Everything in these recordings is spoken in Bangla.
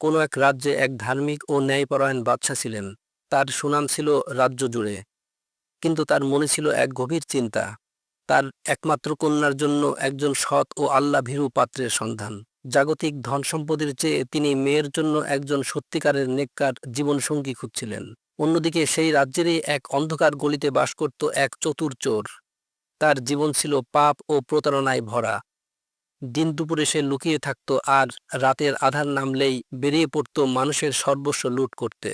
কোনো এক রাজ্যে এক ধার্মিক ও ন্যায়পরায়ণ বাদশা ছিলেন। তার সুনাম ছিল রাজ্য জুড়ে। কিন্তু তার মনে ছিল এক গভীর চিন্তা। তার একমাত্র কন্যার জন্য একজন সৎ ও আল্লাহ ভীরু পাত্রের সন্ধান। জাগতিক ধন সম্পদের চেয়ে তিনি মেয়ের জন্য একজন সত্যিকারের নেককার জীবনসঙ্গী খুঁজছিলেন। অন্যদিকে সেই রাজ্যেরই এক অন্ধকার গলিতে বাস করত এক চতুর চোর। তার জীবন ছিল পাপ ও প্রতারণায় ভরা। দিন দুপুরে সে লুকিয়ে থাকত আর রাতের আধার নামলেই বেরিয়ে পড়ত মানুষের সর্বস্ব লুট করতে।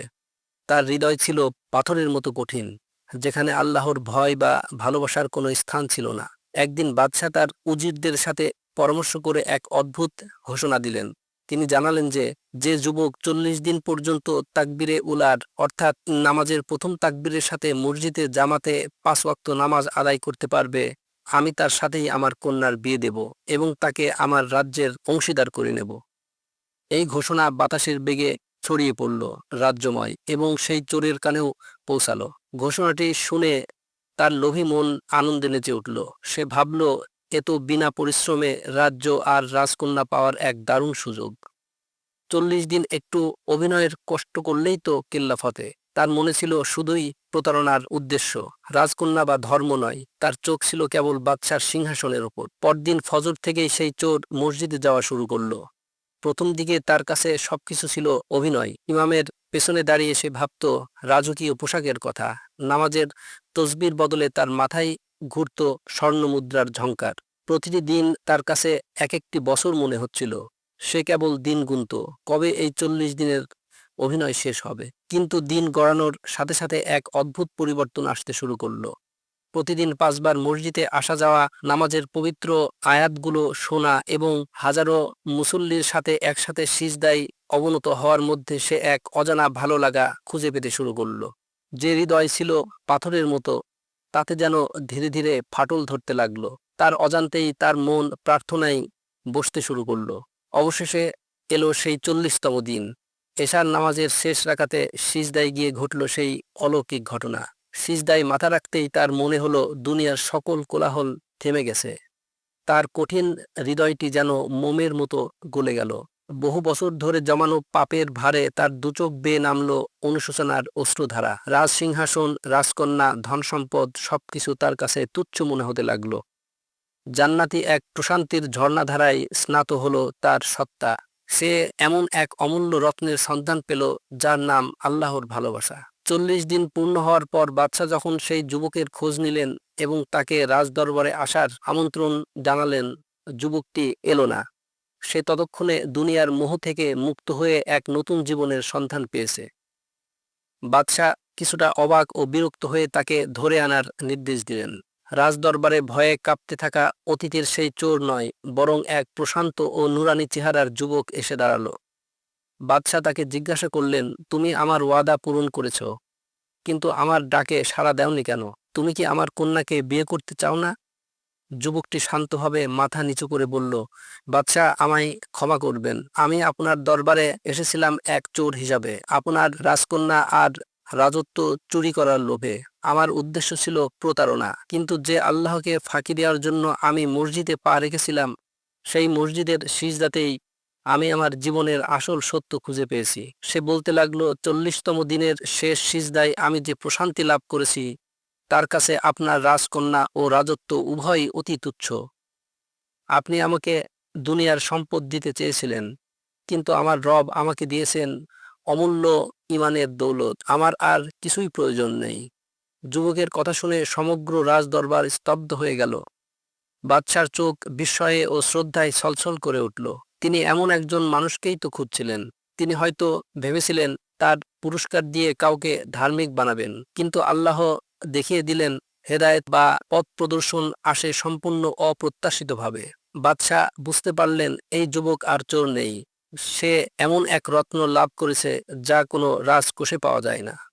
তার হৃদয় ছিল পাথরের মতো কঠিন, যেখানে আল্লাহর ভয় বা ভালোবাসার কোনো স্থান ছিল না। একদিন বাদশাহ তার উজিরদের সাথে পরামর্শ করে এক অদ্ভুত ঘোষণা দিলেন। তিনি জানালেন যে যে যুবক চল্লিশ দিন পর্যন্ত তাকবিরে উলার, অর্থাৎ নামাজের প্রথম তাকবীরের সাথে মসজিদে জামাতে পাঁচ ওয়াক্ত নামাজ আদায় করতে পারবে আমি তার সাথেই আমার কন্যার বিয়ে দেব এবং তাকে আমার রাজ্যের অংশীদার করে নেব। এই ঘোষণা বাতাসের বেগে ছড়িয়ে পড়ল রাজ্যময় এবং সেই চোরের কানেও পৌঁছালো। ঘোষণাটি শুনে তার লোভী মন আনন্দে নেচে উঠল। সে ভাবল এত বিনা পরিশ্রমে রাজ্য আর রাজকন্যা পাওয়ার এক দারুণ সুযোগ। চল্লিশ দিন একটু অভিনয়ের কষ্ট করলেই তো কেল্লা ফতে। তার মনে ছিল শুধুই প্রতারণার উদ্দেশ্য। রাজকন্যা বা ধর্ম নয়, তার চোখ ছিল কেবল বাদশার সিংহাসনের ওপর। পরদিন ফজর থেকেই সেই চোর মসজিদে যাওয়া শুরু করল। প্রথম দিকে তার কাছে সবকিছু ছিল অভিনয়। ইমামের পেছনে দাঁড়িয়ে সে ভাবত, রাজকীয় পোশাকের কথা। নামাজের তসবির বদলে তার মাথায় ঘুরত স্বর্ণ মুদ্রার ঝঙ্কার প্রতিটি দিন তার কাছে এক একটি বছর মনে হচ্ছিল। সে কেবল দিন গুনত। কবে এই চল্লিশ দিনের অভিনয় শেষ হবে। কিন্তু দিন গড়ানোর সাথে সাথে এক অদ্ভুত পরিবর্তন আসতে শুরু করল। প্রতিদিন পাঁচবার মসজিদে আসা যাওয়া, নামাজের পবিত্র আয়াতগুলো শোনা এবং হাজারো মুসল্লির সাথে একসাথে সিজদাই অবনত হওয়ার মধ্যে সে এক অজানা ভালো লাগা খুঁজে পেতে শুরু করল। যে হৃদয় ছিল পাথরের মতো, তাতে যেন ধীরে ধীরে ফাটল ধরতে লাগল। তার অজান্তেই তার মন প্রার্থনায় বসতে শুরু করল। অবশেষে এলো সেই চল্লিশতম দিন। এশার নামাজের শেষ রাখাতে সিজদায় গিয়ে ঘটল সেই অলৌকিক ঘটনা। সিজদায় মাথা রাখতেই তার মনে হলো দুনিয়ার সকল কোলাহল থেমে গেছে। তার কঠিন হৃদয়টি যেন মোমের মতো গলে গেল। বহু বছর ধরে জমানো পাপের ভারে তার দুচোখ বেয়ে নামল অনুশোচনার অশ্রুধারা। রাজ সিংহাসন, রাজকন্যা, ধন সম্পদ সবকিছু তার কাছে তুচ্ছ মনে হতে লাগল। জান্নাতি এক প্রশান্তির ঝর্ণাধারায় স্নাত হলো তার সত্তা। সে এমন এক অমূল্য রত্নের সন্ধান পেল, যার নাম আল্লাহর ভালোবাসা। চল্লিশ দিন পূর্ণ হওয়ার পর বাদশাহ যখন সেই যুবকের খোঁজ নিলেন এবং তাকে রাজদরবারে আসার আমন্ত্রণ জানালেন, যুবকটি এলো না। সে ততক্ষণে দুনিয়ার মোহ থেকে মুক্ত হয়ে এক নতুন জীবনের সন্ধান পেয়েছে। বাদশাহ কিছুটা অবাক ও বিরক্ত হয়ে তাকে ধরে আনার নির্দেশ দিলেন। রাজদরবারে ভয়ে কাঁপতে থাকা অতীতের সেই চোর নয়, বরং এক প্রশান্ত ও নুরানি চেহারার যুবক এসে দাঁড়াল। বাদশাহ তাকে জিজ্ঞাসা করলেন, তুমি আমার ওয়াদা পূরণ করেছ, কিন্তু আমার ডাকে সাড়া দেওনি কেন? তুমি কি আমার কন্যাকে বিয়ে করতে চাও না? যুবকটি শান্তভাবে মাথা নিচু করে বলল, বাদশাহ, আমায় ক্ষমা করবেন। আমি আপনার দরবারে এসেছিলাম এক চোর হিসাবে। আপনার রাজকন্যা আর রাজত্ব চুরি করার লোভে। আমার উদ্দেশ্য ছিল প্রতারণা। কিন্তু যে আল্লাহকে ফাঁকি দেওয়ার জন্য আমি মসজিদে পা রেখেছিলাম, সেই মসজিদের সিজদাতেই আমি আমার জীবনের আসল সত্য খুঁজে পেয়েছি। সে বলতে লাগল, চল্লিশতম দিনের শেষ সিজদায় আমি যে প্রশান্তি লাভ করেছি, তার কাছে আপনার রাজকন্যা ও রাজত্ব উভয়ই অতি তুচ্ছ। আপনি আমাকে দুনিয়ার সম্পদ দিতে চেয়েছিলেন, কিন্তু আমার রব আমাকে দিয়েছেন অমূল্য ইমানের দৌলত। আমার আর কিছুই প্রয়োজন নেই। যুবকের কথা শুনে সমগ্র রাজদরবার স্তব্ধ হয়ে গেল। বাদশার চোখ বিস্ময়ে ও শ্রদ্ধায় ছলছল করে উঠল। তিনি এমন একজন মানুষকেই তো খুঁজছিলেন। তিনি হয়তো ভেবেছিলেন তার পুরস্কার দিয়ে কাউকে ধার্মিক বানাবেন। কিন্তু আল্লাহ দেখিয়ে দিলেন, হেদায়েত বা পথ প্রদর্শন আসে সম্পূর্ণ অপ্রত্যাশিতভাবে। বাদশাহ বুঝতে পারলেন, এই যুবক আর চোর নেই। সে এমন এক রত্ন লাভ করেছে যা কোনো রাজকোষে পাওয়া যায় না।